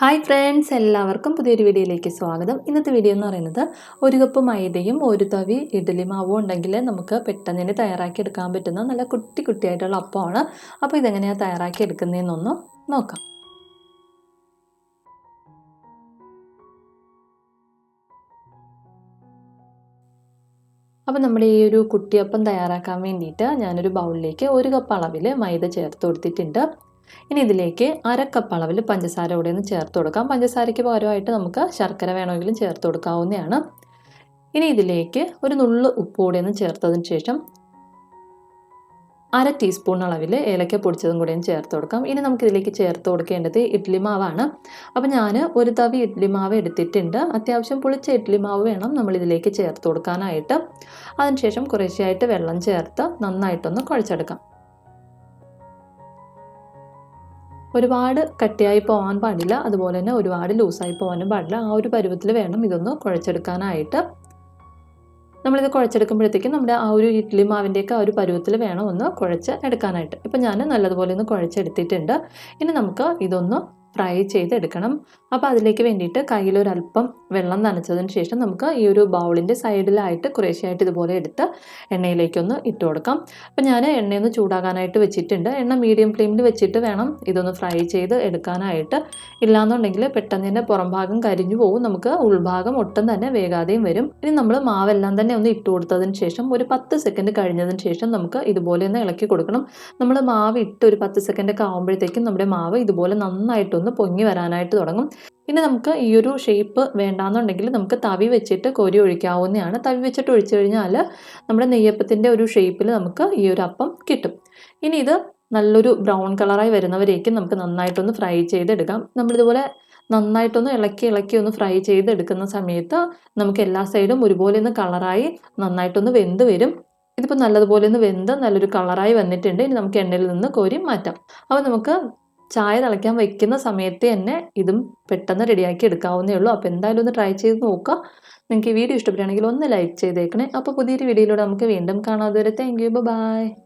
Hi friends എല്ലാവർക്കും പുതിയൊരു വീഡിയോയിലേക്ക് സ്വാഗതം. ഇന്നത്തെ വീഡിയോ എന്ന് പറയുന്നത് ഒരു കപ്പ് മൈദയും ഒരു തവി ഇഡ്ഡലി മാവും ഉണ്ടെങ്കിൽ നമുക്ക് പെട്ടെന്ന് തന്നെ തയ്യാറാക്കി എടുക്കാൻ പറ്റുന്ന നല്ല കുട്ടി കുട്ടിയായിട്ടുള്ള അപ്പമാണ്. അപ്പോൾ ഇതെങ്ങനെയാണ് തയ്യാറാക്കി എടുക്കുന്നതെന്നൊന്ന് നോക്കാം. അപ്പോൾ നമ്മുടെ ഈ ഒരു കുട്ടിയപ്പം തയ്യാറാക്കാൻ വേണ്ടിയിട്ട് ഞാനൊരു ബൗളിലേക്ക് ഒരു കപ്പ് അളവിൽ മൈദ ചേർത്ത് കൊടുത്തിട്ടുണ്ട്. ഇനി ഇതിലേക്ക് അരക്കപ്പ് കപ്പ് അളവിൽ പഞ്ചസാര കൂടെ ഒന്ന് ചേർത്ത് കൊടുക്കാം. പഞ്ചസാരയ്ക്ക് പകരമായിട്ട് നമുക്ക് ശർക്കര വേണമെങ്കിലും ചേർത്ത് കൊടുക്കാവുന്നതാണ്. ഇനി ഇതിലേക്ക് ഒരു നുള്ളു ഉപ്പ് കൂടെ ഒന്ന് ചേർത്തതിന് ശേഷം അര ടീസ്പൂൺ അളവിൽ ഏലക്ക പൊടിച്ചതും കൂടെയും ചേർത്ത് കൊടുക്കാം. ഇനി നമുക്കിതിലേക്ക് ചേർത്ത് കൊടുക്കേണ്ടത് ഇഡ്ഡലി മാവാണ്. അപ്പോൾ ഞാൻ ഒരു തവി ഇഡ്ഡലി മാവ് എടുത്തിട്ടുണ്ട്. അത്യാവശ്യം പുളിച്ച ഇഡ്ഡലി മാവ് വേണം നമ്മൾ ഇതിലേക്ക് ചേർത്ത് കൊടുക്കാനായിട്ട്. അതിനുശേഷം കുറേശ്ശെയായിട്ട് വെള്ളം ചേർത്ത് നന്നായിട്ടൊന്ന് കുഴച്ചെടുക്കാം. ഒരുപാട് കട്ടിയായി പോകാൻ പാടില്ല. അതുപോലെ തന്നെ ഒരുപാട് ലൂസായി പോകാനും പാടില്ല. ആ ഒരു പരുവത്തിൽ വേണം ഇതൊന്ന് കുഴച്ചെടുക്കാനായിട്ട്. നമ്മളിത് കുഴച്ചെടുക്കുമ്പോഴത്തേക്കും നമ്മുടെ ആ ഒരു ഇഡ്ഡലി മാവിന്റെയൊക്കെ ആ ഒരു പരുവത്തിൽ വേണം ഒന്ന് കുഴച്ച് എടുക്കാനായിട്ട്. ഇപ്പം ഞാൻ നല്ലതുപോലെ ഒന്ന് കുഴച്ചെടുത്തിട്ടുണ്ട്. ഇനി നമുക്ക് ഇതൊന്ന് ഫ്രൈ ചെയ്തെടുക്കണം. അപ്പോൾ അതിലേക്ക് വേണ്ടിയിട്ട് കയ്യിൽ ഒരു അല്പം വെള്ളം നനച്ചതിന് ശേഷം നമുക്ക് ഈ ഒരു ബൗളിന്റെ സൈഡിലായിട്ട് കുറേശ്ശെയായിട്ട് ഇതുപോലെ എടുത്ത് എണ്ണയിലേക്കൊന്ന് ഇട്ട് കൊടുക്കാം. അപ്പോൾ ഞാൻ എണ്ണയൊന്ന് ചൂടാകാനായിട്ട് വെച്ചിട്ടുണ്ട്. എണ്ണ മീഡിയം ഫ്ലെയിമിൽ വെച്ചിട്ട് വേണം ഇതൊന്ന് ഫ്രൈ ചെയ്ത് എടുക്കാനായിട്ട്. ഇല്ലാന്നുണ്ടെങ്കിൽ പെട്ടെന്ന് തന്നെ പുറം ഭാഗം കരിഞ്ഞു പോകും. നമുക്ക് ഉൾഭാഗം ഒട്ടും തന്നെ വേഗാതെയും വരും. ഇനി നമ്മൾ മാവെല്ലാം തന്നെ ഒന്ന് ഇട്ട് കൊടുത്തതിന് ശേഷം ഒരു പത്ത് സെക്കൻഡ് കഴിഞ്ഞതിന് ശേഷം നമുക്ക് ഇതുപോലെ ഒന്ന് ഇളക്കി കൊടുക്കണം. നമ്മൾ മാവ് ഇട്ട് ഒരു പത്ത് സെക്കൻഡൊക്കെ ആകുമ്പോഴത്തേക്കും നമ്മുടെ മാവ് ഇതുപോലെ നന്നായിട്ടൊന്ന് പൊങ്ങി വരാനായിട്ട് തുടങ്ങും. പിന്നെ നമുക്ക് ഈ ഒരു ഷേപ്പ് വേണ്ടാന്നുണ്ടെങ്കിൽ നമുക്ക് തവി വെച്ചിട്ട് കോരി ഒഴിക്കാവുന്നതാണ്. തവി വെച്ചിട്ട് ഒഴിച്ചു കഴിഞ്ഞാൽ നമ്മുടെ നെയ്യപ്പത്തിന്റെ ഒരു ഷേപ്പിൽ നമുക്ക് ഈ ഒരു അപ്പം കിട്ടും. ഇനി ഇത് നല്ലൊരു ബ്രൗൺ കളറായി വരുന്നവരേക്കും നമുക്ക് നന്നായിട്ടൊന്ന് ഫ്രൈ ചെയ്തെടുക്കാം. നമ്മളിതുപോലെ നന്നായിട്ടൊന്ന് ഇളക്കി ഇളക്കി ഒന്ന് ഫ്രൈ ചെയ്തെടുക്കുന്ന സമയത്ത് നമുക്ക് എല്ലാ സൈഡും ഒരുപോലെ ഒന്ന് കളറായി നന്നായിട്ടൊന്ന് വെന്ത് വരും. ഇതിപ്പോൾ നല്ലതുപോലെ ഒന്ന് വെന്ത് നല്ലൊരു കളറായി വന്നിട്ടുണ്ട്. ഇനി നമുക്ക് എണ്ണയിൽ നിന്ന് കോരി മാറ്റാം. അപ്പോൾ നമുക്ക് ചായ തിളയ്ക്കാൻ വെക്കുന്ന സമയത്ത് തന്നെ ഇതും പെട്ടെന്ന് റെഡിയാക്കി എടുക്കാവുന്നേ ഉള്ളൂ. അപ്പോൾ എന്തായാലും ഒന്ന് ട്രൈ ചെയ്ത് നോക്കുക. നിങ്ങൾക്ക് ഈ വീഡിയോ ഇഷ്ടപ്പെടുകയാണെങ്കിൽ ഒന്ന് ലൈക്ക് ചെയ്തേക്കണേ. അപ്പോൾ പുതിയൊരു വീഡിയോയിലൂടെ നമുക്ക് വീണ്ടും കാണാം. അതുവരെ താങ്ക് യു ബൈ